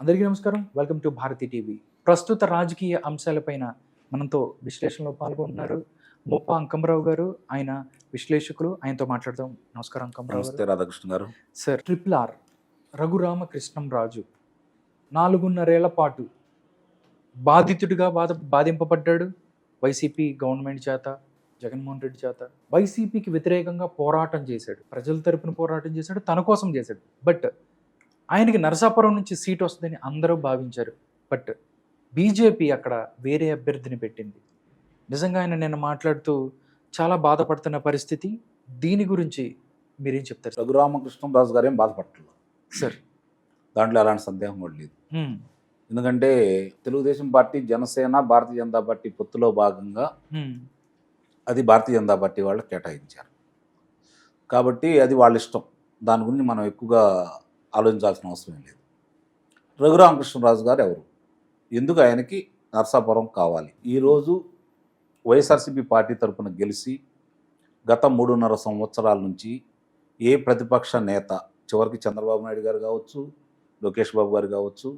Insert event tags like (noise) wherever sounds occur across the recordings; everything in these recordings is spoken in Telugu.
అందరికీ నమస్కారం. Welcome to Bharati TV. ప్రస్తుత రాజకీయ అంశాలపైన మనతో విశ్లేషణలో పాల్గొంటున్నారు ముప్ప అంకమరావు గారు. ఆయన విశ్లేషకులు. ఆయనతో మాట్లాడదాం. నమస్కారం అంకమరావు నమస్తే గారు. రాధాకృష్ణ గారు. Sir triple R Raghuramakrishnam Raju నాలుగున్నరేళ్ళ పాటు బాధితుడిగా బాధ బాధింపబడ్డాడు. వైసీపీ గవర్నమెంట్ చేత జగన్మోహన్ రెడ్డి చేత వైసీపీకి వ్యతిరేకంగా పోరాటం చేశాడు. ప్రజల తరపున పోరాటం చేశాడు. తన కోసం చేశాడు. బట్ ఆయనకి నరసాపురం నుంచి సీట్ వస్తుందని అందరూ భావించారు. బట్ బీజేపీ అక్కడ వేరే అభ్యర్థిని పెట్టింది. నిజంగా ఆయన నేను మాట్లాడుతూ చాలా బాధపడుతున్న పరిస్థితి. దీని గురించి మీరేం చెప్తారు? సార్? రఘురామకృష్ణరాజు గారు ఏం బాధపడలేదు సార్. దాంట్లో ఎలాంటి సందేహం కూడా లేదు. ఎందుకంటే తెలుగుదేశం పార్టీ జనసేన భారతీయ జనతా పార్టీ పొత్తులో భాగంగా అది భారతీయ జనతా పార్టీ వాళ్ళు కేటాయించారు. కాబట్టి అది వాళ్ళ ఇష్టం. దాని గురించి మనం ఎక్కువగా ఆలోచించాల్సిన అవసరం లేదు. రఘురామకృష్ణరాజు గారు ఎవరు? ఎందుకు ఆయనకి నర్సాపురం కావాలి? ఈరోజు వైఎస్ఆర్సీపీ పార్టీ తరఫున గెలిచి గత మూడున్నర సంవత్సరాల నుంచి ఏ ప్రతిపక్ష నేత చివరికి చంద్రబాబు నాయుడు గారు కావచ్చు లోకేష్ బాబు గారు కావచ్చు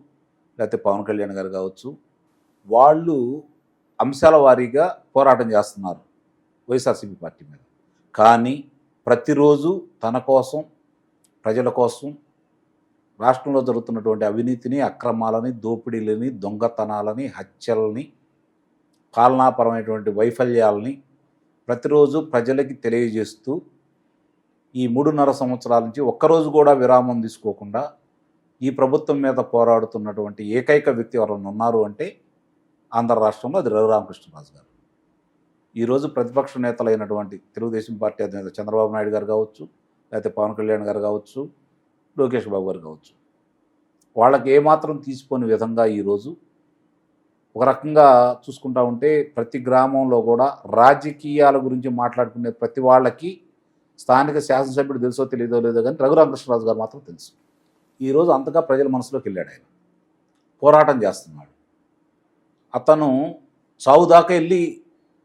లేకపోతే పవన్ కళ్యాణ్ గారు కావచ్చు వాళ్ళు అంశాల వారీగా పోరాటం చేస్తున్నారు వైఎస్ఆర్సీపీ పార్టీ మీద. కానీ ప్రతిరోజు తన కోసం ప్రజల కోసం రాష్ట్రంలో జరుగుతున్నటువంటి అవినీతిని అక్రమాలని దోపిడీలని దొంగతనాలని హత్యలని పాలనాపరమైనటువంటి వైఫల్యాలని ప్రతిరోజు ప్రజలకి తెలియజేస్తూ ఈ మూడున్నర సంవత్సరాల నుంచి ఒక్కరోజు కూడా విరామం తీసుకోకుండా ఈ ప్రభుత్వం మీద పోరాడుతున్నటువంటి ఏకైక వ్యక్తి ఎవరైనా ఉన్నారు అంటే ఆంధ్ర రాష్ట్రంలో అది రఘురామకృష్ణరాజు గారు. ఈరోజు ప్రతిపక్ష నేతలైనటువంటి తెలుగుదేశం పార్టీ అధినేత చంద్రబాబు నాయుడు గారు కావచ్చు లేకపోతే పవన్ కళ్యాణ్ గారు కావచ్చు లోకేష్ బాబు గారు కావచ్చు. వాళ్ళకి ఏమాత్రం తీసుకోని విధంగా ఈరోజు ఒక రకంగా చూసుకుంటా ఉంటే ప్రతి గ్రామంలో కూడా రాజకీయాల గురించి మాట్లాడుకునే ప్రతి వాళ్ళకి స్థానిక శాసనసభ్యుడు తెలుసో తెలియదో లేదో కానీ రఘురామకృష్ణరాజు గారు మాత్రం తెలుసు. ఈరోజు అంతగా ప్రజల మనసులోకి వెళ్ళాడు ఆయన. పోరాటం చేస్తున్నాడు. అతను చావు దాకా వెళ్ళి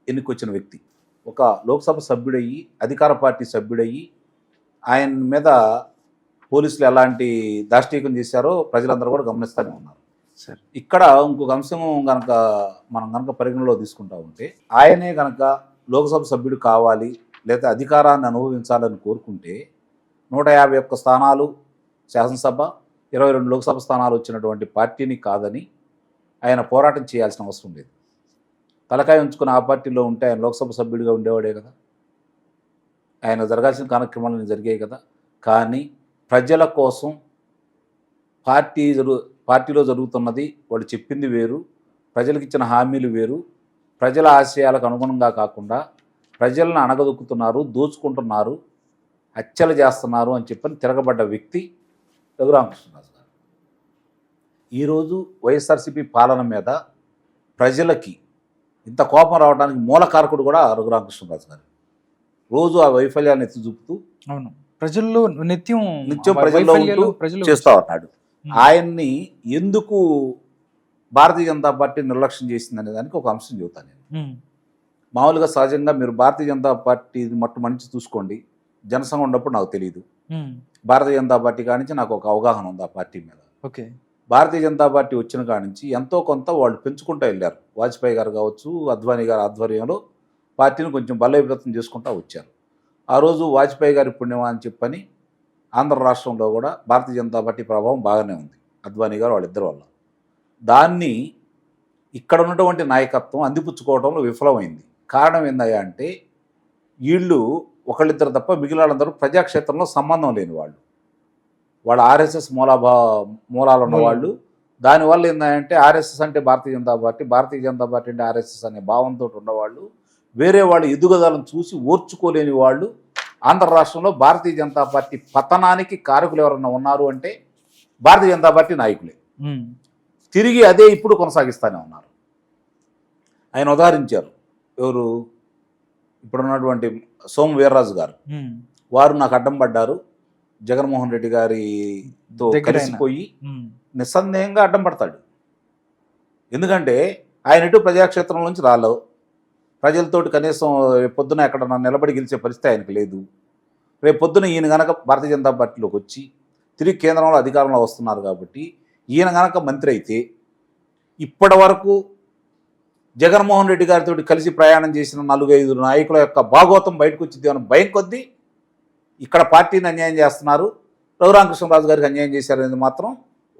ఎన్నికొచ్చిన వ్యక్తి. ఒక లోక్సభ సభ్యుడయ్యి అధికార పార్టీ సభ్యుడయ్యి ఆయన మీద పోలీసులు ఎలాంటి దాష్టీకం చేశారో ప్రజలందరూ కూడా గమనిస్తూనే ఉన్నారు. సార్. ఇక్కడ ఇంకొక అంశం కనుక మనం కనుక పరిగణలో తీసుకుంటా ఉంటే ఆయనే కనుక లోక్సభ సభ్యుడు కావాలి లేదా అధికారాన్ని అనుభవించాలని కోరుకుంటే నూట యాభై ఒక్క స్థానాలు శాసనసభ ఇరవై రెండు లోక్సభ స్థానాలు వచ్చినటువంటి పార్టీని కాదని ఆయన పోరాటం చేయాల్సిన అవసరం లేదు. తలకాయ ఉంచుకుని ఆ పార్టీలో ఉంటే ఆయన లోక్సభ సభ్యుడిగా ఉండేవాడే కదా. ఆయన జరగాల్సిన కార్యక్రమాలు జరిగాయి కదా. కానీ ప్రజల కోసం పార్టీ జరు పార్టీలో జరుగుతున్నది వాళ్ళు చెప్పింది వేరు ప్రజలకు ఇచ్చిన హామీలు వేరు ప్రజల ఆశయాలకు అనుగుణంగా కాకుండా ప్రజలను అణగదొక్కుతున్నారు దోచుకుంటున్నారు హత్యలు చేస్తున్నారు అని చెప్పని తిరగబడ్డ వ్యక్తి రఘురామకృష్ణరాజు గారు. ఈరోజు వైఎస్ఆర్సీపీ పాలన మీద ప్రజలకి ఇంత కోపం రావడానికి మూల కారకుడు కూడా రఘురామకృష్ణరాజు గారు. రోజు ఆ వైఫల్యాన్ని ఎత్తి చూపుతూ అవును. ప్రజల్లో నిత్యం నిత్యం ప్రజల్లో ఉంటూ ప్రజలు చేస్తూ ఉన్నాడు. ఆయన్ని ఎందుకు భారతీయ జనతా పార్టీ నిర్లక్ష్యం చేసిందనే దానికి ఒక అంశం చెబుతాను నేను. మామూలుగా సహజంగా మీరు భారతీయ జనతా పార్టీ మట్టు మంచి చూసుకోండి. జనసంఘం ఉన్నప్పుడు నాకు తెలియదు భారతీయ జనతా పార్టీ కానించి నాకు ఒక అవగాహన ఉంది ఆ పార్టీ మీద. ఓకే. భారతీయ జనతా పార్టీ వచ్చిన కానించి ఎంతో కొంత వాళ్ళు పెంచుకుంటూ వెళ్ళారు. వాజ్పేయి గారు కావచ్చు అద్వానీ గారి ఆధ్వర్యంలో పార్టీని కొంచెం బలోపేతం చేసుకుంటూ వచ్చారు. ఆ రోజు వాజ్పేయి గారి పుణ్యమా అని చెప్పని ఆంధ్ర రాష్ట్రంలో కూడా భారతీయ జనతా పార్టీ ప్రభావం బాగానే ఉంది. అద్వానీ గారు వాళ్ళిద్దరి వల్ల. దాన్ని ఇక్కడ ఉన్నటువంటి నాయకత్వం అందిపుచ్చుకోవడంలో విఫలమైంది. కారణం ఏందయ్యా అంటే వీళ్ళు ఒకళ్ళిద్దరు తప్ప మిగిలినందరూ ప్రజాక్షేత్రంలో సంబంధం లేని వాళ్ళు. వాళ్ళ ఆర్ఎస్ఎస్ మూలాభా మూలాలు ఉన్నవాళ్ళు దానివల్ల ఏంటంటే ఆర్ఎస్ఎస్ అంటే భారతీయ జనతా పార్టీ భారతీయ జనతా పార్టీ అంటే ఆర్ఎస్ఎస్ అనే భావంతో ఉన్నవాళ్ళు వేరే వాళ్ళ ఎదుగుదలను చూసి ఓర్చుకోలేని వాళ్ళు. ఆంధ్ర రాష్ట్రంలో భారతీయ జనతా పార్టీ పతనానికి కారకులు ఎవరన్నా ఉన్నారు అంటే భారతీయ జనతా పార్టీ నాయకులే. తిరిగి అదే ఇప్పుడు కొనసాగిస్తూనే ఉన్నారు. ఆయన ఉదాహరించారు. ఎవరు? ఇప్పుడున్నటువంటి సోము వీర్రాజు గారు. వారు నాకు అడ్డం పడ్డారు. జగన్మోహన్ రెడ్డి గారితో. కలిసిపోయి నిస్సందేహంగా అడ్డం పడతాడు. ఎందుకంటే ఆయన ఇటు ప్రజాక్షేత్రం నుంచి రాలేవు ప్రజలతోటి కనీసం రేపు పొద్దున ఎక్కడ నిలబడి గెలిచే పరిస్థితి ఆయనకు లేదు. రేపు పొద్దున ఈయన గనక భారతీయ జనతా పార్టీలోకి వచ్చి తిరిగి కేంద్రంలో అధికారంలో వస్తున్నారు కాబట్టి ఈయన గనక మంత్రి అయితే ఇప్పటి వరకు జగన్మోహన్ రెడ్డి గారితో కలిసి ప్రయాణం చేసిన నలుగైదు నాయకుల యొక్క భాగోతం బయటకు వచ్చింది అని భయం కొద్దీ ఇక్కడ పార్టీని అన్యాయం చేస్తున్నారు. రఘురామకృష్ణరాజు గారికి అన్యాయం చేశారనేది మాత్రం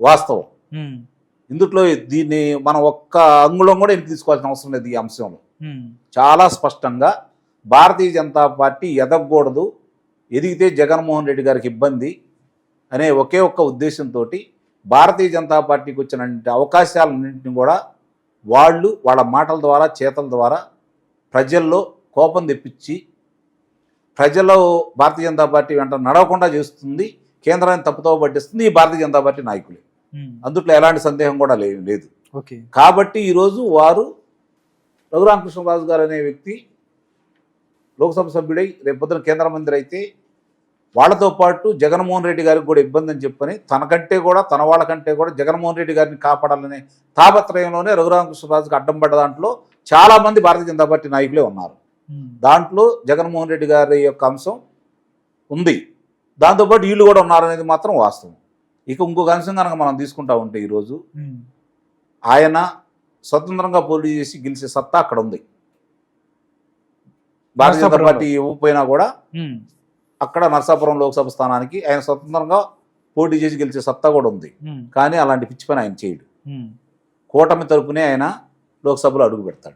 వాస్తవం. ఇందుట్లో దీన్ని మనం ఒక్క అంగుళం కూడా వెనక్కి తీసుకోవాల్సిన అవసరం లేదు ఈ అంశంలో. చాలా స్పష్టంగా భారతీయ జనతా పార్టీ ఎదగకూడదు ఎదిగితే జగన్మోహన్ రెడ్డి గారికి ఇబ్బంది అనే ఒకే ఒక్క ఉద్దేశంతో భారతీయ జనతా పార్టీకి వచ్చిన అవకాశాలన్నింటినీ కూడా వాళ్ళు వాళ్ళ మాటల ద్వారా చేతల ద్వారా ప్రజల్లో కోపం తెప్పించి ప్రజల్లో భారతీయ జనతా పార్టీ వెంట నడవకుండా చేస్తుంది కేంద్రాన్ని తప్పుతో పట్టిస్తుంది ఈ భారతీయ జనతా పార్టీ నాయకులే. అందుట్లో ఎలాంటి సందేహం కూడా లేదు. ఓకే. కాబట్టి ఈరోజు వారు రఘురామకృష్ణరాజు గారు అనే వ్యక్తి లోక్సభ సభ్యుడై రేపు పొద్దున కేంద్ర మంత్రి అయితే వాళ్ళతో పాటు జగన్మోహన్ రెడ్డి గారికి కూడా ఇబ్బంది అని చెప్పని తనకంటే కూడా తన వాళ్ళకంటే కూడా జగన్మోహన్ రెడ్డి గారిని కాపాడాలనే తాపత్రయంలోనే రఘురామకృష్ణరాజుకి అడ్డం పడ్డ దాంట్లో చాలామంది భారతీయ జనతా పార్టీ నాయకులే ఉన్నారు. దాంట్లో జగన్మోహన్ రెడ్డి గారి యొక్క అంశం ఉంది. దాంతోపాటు వీళ్ళు కూడా ఉన్నారనేది మాత్రం వాస్తవం. ఇక ఇంకొక అంశం కనుక మనం తీసుకుంటా ఉంటే ఈరోజు ఆయన స్వతంత్రంగా పోటీ చేసి గెలిచే సత్తా అక్కడ ఉంది. భారతీయ జనతా. పార్టీ ఇవ్వకపోయినా కూడా అక్కడ నరసాపురం లోక్సభ స్థానానికి ఆయన స్వతంత్రంగా పోటీ చేసి గెలిచే సత్తా కూడా ఉంది. కానీ అలాంటి పిచ్చి పని ఆయన చేయడు. కూటమి తరపునే ఆయన లోక్సభలో అడుగు పెడతాడు.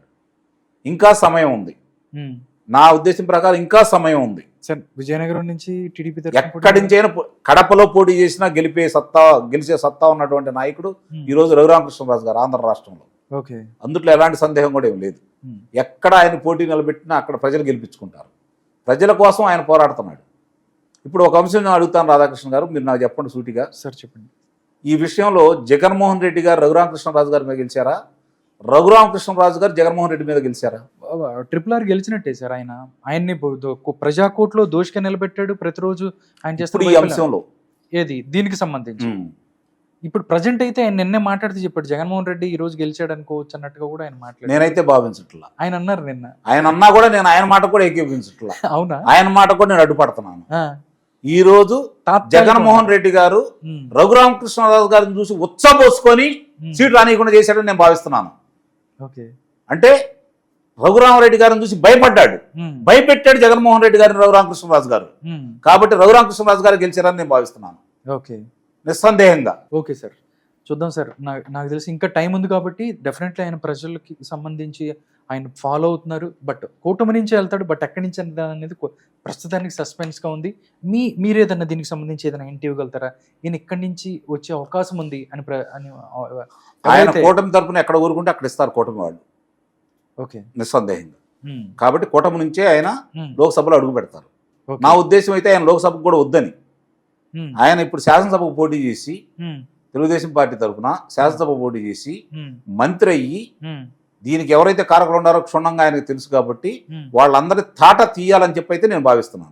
ఇంకా సమయం ఉంది. నా ఉద్దేశం ప్రకారం ఇంకా సమయం ఉంది. విజయనగరం నుంచి టీడీపీ ఎక్కడి నుంచైనా పో- కడపలో పోటీ చేసినా గెలిపే సత్తా గెలిచే సత్తా ఉన్నటువంటి నాయకుడు ఈరోజు రఘురామకృష్ణరాజు గారు ఆంధ్ర రాష్ట్రంలో. ఓకే. అందుట్లో ఎలాంటి సందేహం కూడా ఏం లేదు. ఎక్కడ ఆయన పోటీ నిలబెట్టినా అక్కడ ప్రజలు గెలిపించుకుంటారు. ప్రజల కోసం ఆయన పోరాడుతున్నాడు. ఇప్పుడు ఒక అంశం నేను అడుగుతాను రాధాకృష్ణ గారు మీరు నాకు చెప్పండి సూటిగా. సార్ చెప్పండి. ఈ విషయంలో జగన్మోహన్ రెడ్డి గారు రఘురామకృష్ణరాజు గారి మీద గెలిచారా? రఘురామకృష్ణరాజు గారు జగన్మోహన్ రెడ్డి మీద గెలిచారా? ట్రిపుల్ ఆర్ గెలిచినట్టే సార్ ఆయన. ఆయన్ని ప్రజాకోట్లో దోషిగా నిలబెట్టాడు ప్రతిరోజు ఆయన చేస్తున్న ఈ. అంశంలో. ఏది? దీనికి సంబంధించి. ఇప్పుడు ప్రజెంట్ అయితే ఆయన నిన్నే మాట్లాడితే చెప్పాడు జగన్మోహన్ రెడ్డి ఈ రోజు గెలిచాడు అనుకోవచ్చు అన్నట్టుగా కూడా ఆయన మాట్లాడారు నేనైతే భావించట్లా. ఆయన అన్నారు నిన్న. ఆయన అన్నా కూడా నేను ఆయన మాట కూడా ఏకీపించట్లా (laughs) అవునా? ఆయన మాట కూడా నేను అడ్డుపడుతున్నాను. ఈ రోజు జగన్మోహన్ రెడ్డి గారు ఉమ్, రఘురామకృష్ణరాజు గారిని చూసి ఉత్సపోసుకొని సీటు రానియకుండా చేశాడని నేను భావిస్తున్నాను. ఓకే. అంటే రఘురామరెడ్డి గారిని చూసి భయపడ్డాడు. భయపెట్టాడు జగన్మోహన్ రెడ్డి గారిని రఘురామకృష్ణరాజు గారు. కాబట్టి రఘురామకృష్ణరాజు గారు గెలిచారని నేను భావిస్తున్నాను. ఓకే. నిస్సందేహంగా. Okay sir. చూద్దాం సార్. నాకు నాకు తెలిసి ఇంకా టైం ఉంది కాబట్టి డెఫినెట్లీ ఆయన ప్రజలకి సంబంధించి ఆయన ఫాలో అవుతున్నారు. బట్ కూటమి నుంచి వెళ్తాడు. బట్ ఎక్కడి నుంచి అనేది ప్రస్తుతానికి సస్పెన్స్గా ఉంది. మీ మీరేదన్నా దీనికి సంబంధించి ఏదైనా ఇంటి ఇవ్వగలుగుతారా ఈయన ఇక్కడి నుంచి వచ్చే అవకాశం ఉంది అని అని ఆయన కూటమి తరపున ఎక్కడ ఊరుకుంటే అక్కడ ఇస్తారు కూటమి వాళ్ళు. ఓకే. నిస్సందేహంగా. కాబట్టి కూటమి నుంచే ఆయన లోక్సభలో అడుగు పెడతారు. నా ఉద్దేశం అయితే ఆయన లోక్సభకు కూడా వద్దని. ఆయన ఇప్పుడు శాసనసభకు పోటీ చేసి తెలుగుదేశం పార్టీ తరఫున శాసనసభ పోటీ చేసి మంత్రి అయ్యి దీనికి ఎవరైతే కారకులు ఉన్నారో క్షుణ్ణంగా ఆయనకు తెలుసు కాబట్టి. వాళ్ళందరి తాట తీయాలని చెప్పి అయితే నేను భావిస్తున్నాను.